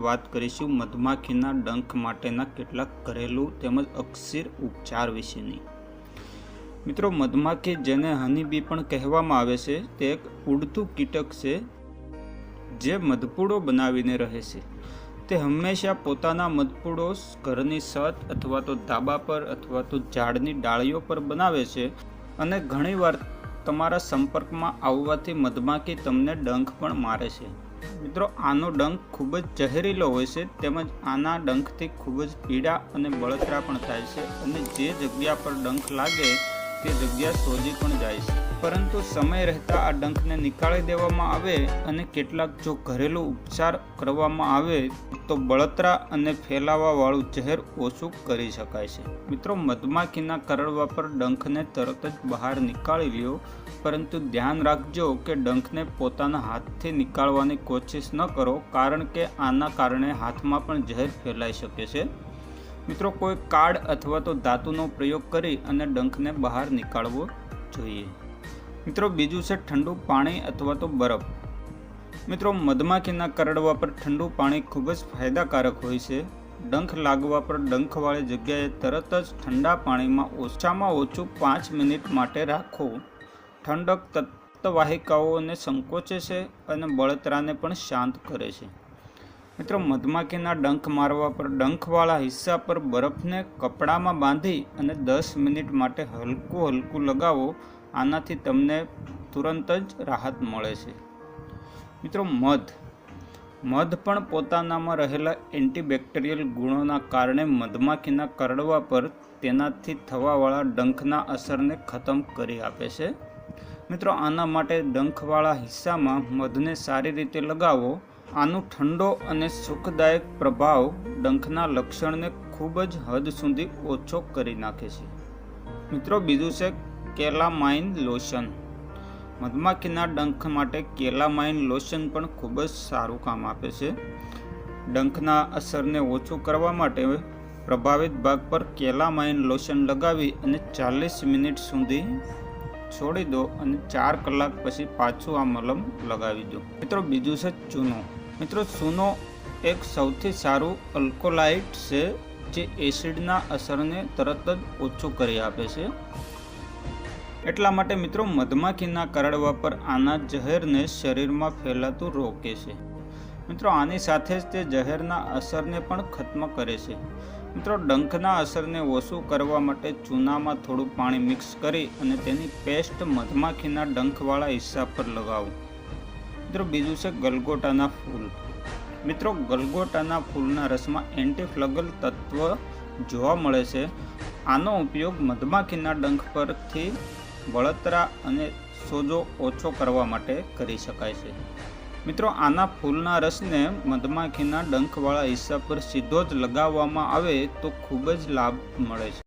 વાત કરીશું મધમાખીના ડંખ માટેના કેટલાક ઘરેલું તેમજ અક્ષીર ઉપચાર વિશેની. મિત્રો, મધમાખી જેને હનીબી પણ કહેવામાં આવે છે, તે એક ઉડતું કીટક છે જે મધપૂડો બનાવીને રહે છે. તે હંમેશા પોતાના મધપૂડો ઘરની છત અથવા તો ધાબા પર અથવા તો ઝાડની ડાળીઓ પર બનાવે છે અને ઘણીવાર તમારા સંપર્કમાં આવવાથી મધમાખી તમને ડંખ પણ મારે છે. મિત્રો, આનો ડંખ ખૂબ જ જહેરીલો હોય છે, તેમજ આના ડંખથી ખૂબ જ પીડા અને બળતરા પણ થાય છે. અને જે જગ્યા પર ડંખ લાગે તે જગ્યા સોજી પણ જાય છે. પરંતુ સમય રહેતા આ ડંખને નીકાળી દેવામાં આવે અને કેટલાક જો ઘરેલું ઉપચાર કરવામાં આવે તો બળતરા અને ફેલાવાવાળું ઝેર ઓછું કરી શકાય છે. મિત્રો, મધમાખીના કરડવા પર ડંખને તરત જ બહાર નીકાળી લ્યો, પરંતુ ધ્યાન રાખજો કે ડંખને પોતાના હાથથી નીકાળવાની કોશિશ ન કરો, કારણ કે આના કારણે હાથમાં પણ ઝેર ફેલાઈ શકે છે. મિત્રો, કોઈ કાર્ડ અથવા તો ધાતુનો પ્રયોગ કરી અને ડંખને બહાર નીકાળવો જોઈએ. મિત્રો, બીજું છે ઠંડુ પાણી અથવા તો બરફ. મિત્રો, મધમાખીના કરડવા પર ઠંડુ પાણી ખૂબ જ ફાયદાકારક હોય છે. ડંખ લાગવા પર ડંખવાળી જગ્યાએ તરત જ ઠંડા પાણીમાં ઓછામાં ઓછું પાંચ મિનિટ માટે રાખો. ઠંડક તત્વવાહિકાઓને સંકોચે છે અને બળતરાને પણ શાંત કરે છે. મિત્રો, મધમાખીના ડંખ મારવા પર, ડંખવાળા હિસ્સા પર બરફને કપડામાં બાંધી અને દસ મિનિટ માટે હલકું હલકું લગાવો, આનાથી તમને તુરંત જ રાહત મળે છે. મિત્રો, મધ. મધ પણ પોતાનામાં રહેલા એન્ટીબેક્ટેરિયલ ગુણોના કારણે મધમાખીના કરડવા પર તેનાથી થવાવાળા ડંખના અસરને ખતમ કરી આપે છે. મિત્રો, આના માટે ડંખવાળા હિસ્સામાં મધને સારી રીતે લગાવો આનો ઠંડો અને સુખદાયક પ્રભાવ ડંખના લક્ષણને ખૂબ જ હદ સુધી ઓછો કરી નાખે છે. મિત્રો, બીજું છે કેલામાઇન લોશન. મધમાખીના ડંખ માટે કેલામાઇન લોશન પણ ખૂબ જ સારું કામ આપે છે. ડંખના અસરને ઓછું કરવા માટે પ્રભાવિત ભાગ પર કેલામાઇન લોશન લગાવી અને ચાલીસ મિનિટ સુધી છોડી દો અને ચાર કલાક પછી પાછું આ મલમ લગાવી દો. મિત્રો, બીજું છે ચૂનો. મિત્રો ચૂનો એક સૌથી સારું અલ્કોલાઇટ છે જે એસિડના અસરને તરત જ ઓછું કરી આપે છે. એટલા માટે મિત્રો, મધમાખીના કરડવા પર આના જહેરને શરીરમાં ફેલાતું રોકે છે. મિત્રો, આની સાથે જ તે જહેરના અસરને પણ ખત્મ કરે છે. મિત્રો, ડંખના અસરને ઓછું કરવા માટે ચૂનામાં થોડું પાણી મિક્સ કરી અને તેની પેસ્ટ મધમાખીના ડંખવાળા હિસ્સા પર લગાવો. મિત્રો બીજું છે ગલગોટાના ફૂલ. મિત્રો ગલગોટાના ફૂલના રસમાં એન્ટીફ્લગલ તત્વ જોવા મળે છે. આનો ઉપયોગ મધમાખીના ડંખ પરથી બળતરા અને સોજો ઓછો કરવા માટે કરી શકાય છે. મિત્રો આના ફૂલના રસને મધમાખીના ડંખવાળા હિસ્સા પર સીધો જ લગાવવામાં આવે તો ખૂબ જ લાભ મળે છે.